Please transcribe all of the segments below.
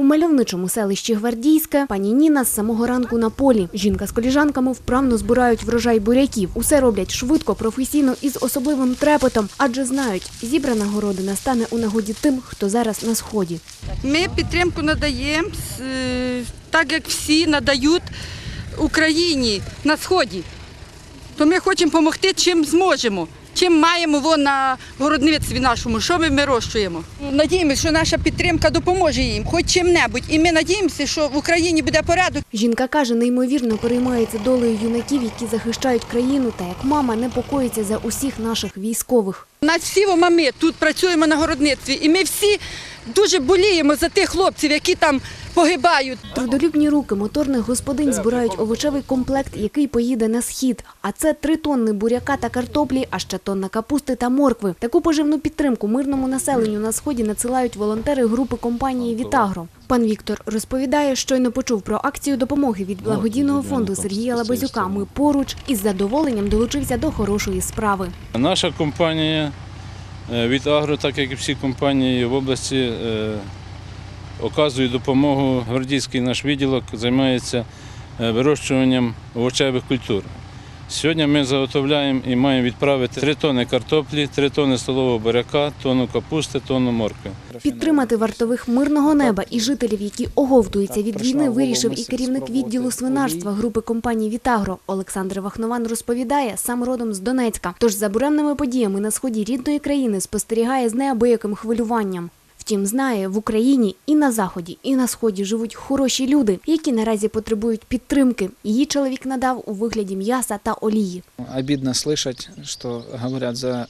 У мальовничому селищі Гвардійське пані Ніна з самого ранку на полі. Жінка з коліжанками вправно збирають врожай буряків. Усе роблять швидко, професійно і з особливим трепетом, адже знають, зібрана городина стане у нагоді тим, хто зараз на сході. Ми підтримку надаємо, е, так як всі надають Україні на сході. То ми хочемо допомогти, чим зможемо. Чим маємо во на городництві нашому, що ми вирощуємо. Надіємося, що наша підтримка допоможе їм, хоч чим-небудь. І ми надіємося, що в Україні буде порядок. Жінка каже, неймовірно переймається долею юнаків, які захищають країну, та як мама непокоїться за усіх наших військових. У нас всі мами тут працюємо на городництві, і ми всі дуже боліємо за тих хлопців, які там погибають. Трудолюбні руки моторних господинь збирають овочевий комплект, який поїде на схід. А це три тонни буряка та картоплі, а ще тонна капусти та моркви. Таку поживну підтримку мирному населенню на сході надсилають волонтери групи компанії Вітагро. Пан Віктор розповідає, щойно почув про акцію допомоги від благодійного фонду Сергія Лабазюка. Ми поруч із задоволенням долучився до хорошої справи. Наша компанія від Агро, так як і всі компанії в області, е, оказує допомогу. Гвардійський наш відділок займається е, вирощуванням овочевих культур. Сьогодні ми заготовляємо і маємо відправити 3 тони картоплі, 3 тони столового буряка, тонну капусти, тонну моркви. Підтримати вартових мирного неба і жителів, які оговтуються від війни, вирішив і керівник відділу свинарства групи компанії Вітагро Олександр Вахнован розповідає, сам родом з Донецька. Тож за буремними подіями на сході рідної країни спостерігає з неабияким хвилюванням. Втім, знає, в Україні і на заході, і на сході живуть хороші люди, які наразі потребують підтримки. Її чоловік надав у вигляді м'яса та олії. Обидно слышать, что говорят за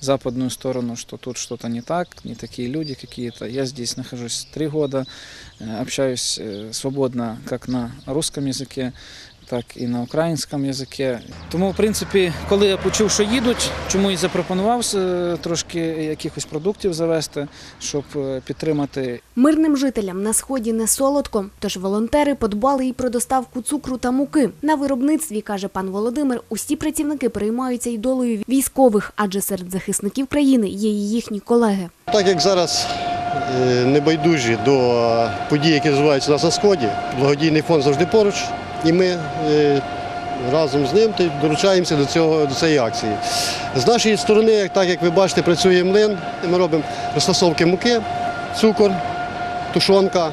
западную сторону, что тут что-то не так, не такие люди какие-то. Я здесь нахожусь три года, э, общаюсь э, свободно как на русском языке, так і на українському язикі. Тому, в принципі, коли я почув, що їдуть, чому і запропонував е, трошки якихось продуктів завести, щоб е, підтримати Мирним жителям на сході не солодко, тож волонтери подбали і про доставку цукру та муки. На виробництві, каже пан Володимир, усі працівники переймаються й долею військових, адже серед захисників країни є і їхні колеги. Так як зараз е, небайдужі до подій, які розвиваються на сході, благодійний фонд завжди поруч, і ми е, разом з ним долучаємося до цього до цієї акції. З нашої сторони, так як ви бачите, працює млин. Ми робимо розтасовки муки, цукор, тушонка.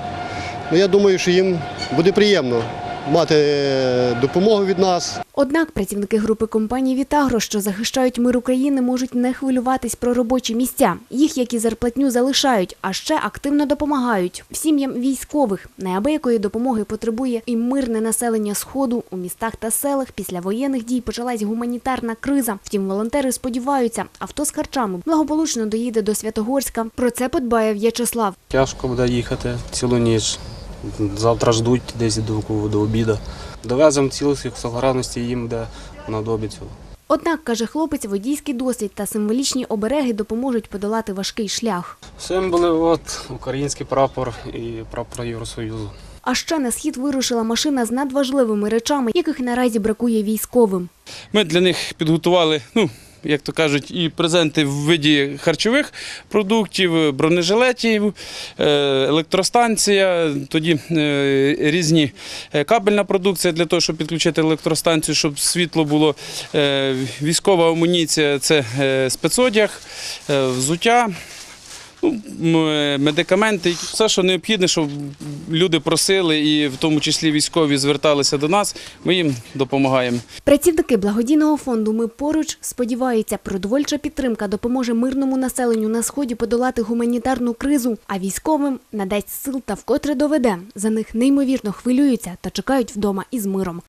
Ну, я думаю, що їм буде приємно мати е, допомогу від нас. Однак працівники групи компанії Вітагро, що захищають мир України, можуть не хвилюватись про робочі місця. Їх, як і зарплатню, залишають, а ще активно допомагають сім'ям військових. Неабиякої допомоги потребує і мирне населення сходу у містах та селах. Після воєнних дій почалась гуманітарна криза. Втім, волонтери сподіваються, авто з харчами благополучно доїде до Святогорська. Про це подбає В'ячеслав. Тяжко буде їхати цілу ніч. Завтра ждуть десь до, до обіду. Довеземо цілості сохранності їм де надобі цього. Однак, каже хлопець, водійський досвід та символічні обереги допоможуть подолати важкий шлях. Символи от український прапор і прапор Євросоюзу. А ще на схід вирушила машина з надважливими речами, яких наразі бракує військовим. Ми для них підготували, ну, як то кажуть, і презенти в виді харчових продуктів, бронежилетів, е, електростанція, тоді е, різні е, кабельна продукція для того, щоб підключити електростанцію, щоб світло було, військова амуніція це спецодяг, взуття. Медикаменти, все, що необхідне, щоб люди просили, і в тому числі військові зверталися до нас, ми їм допомагаємо. Працівники благодійного фонду Ми поруч сподіваються, продовольча підтримка допоможе мирному населенню на сході подолати гуманітарну кризу, а військовим надасть сил та вкотре доведе. За них неймовірно хвилюються та чекають вдома із миром.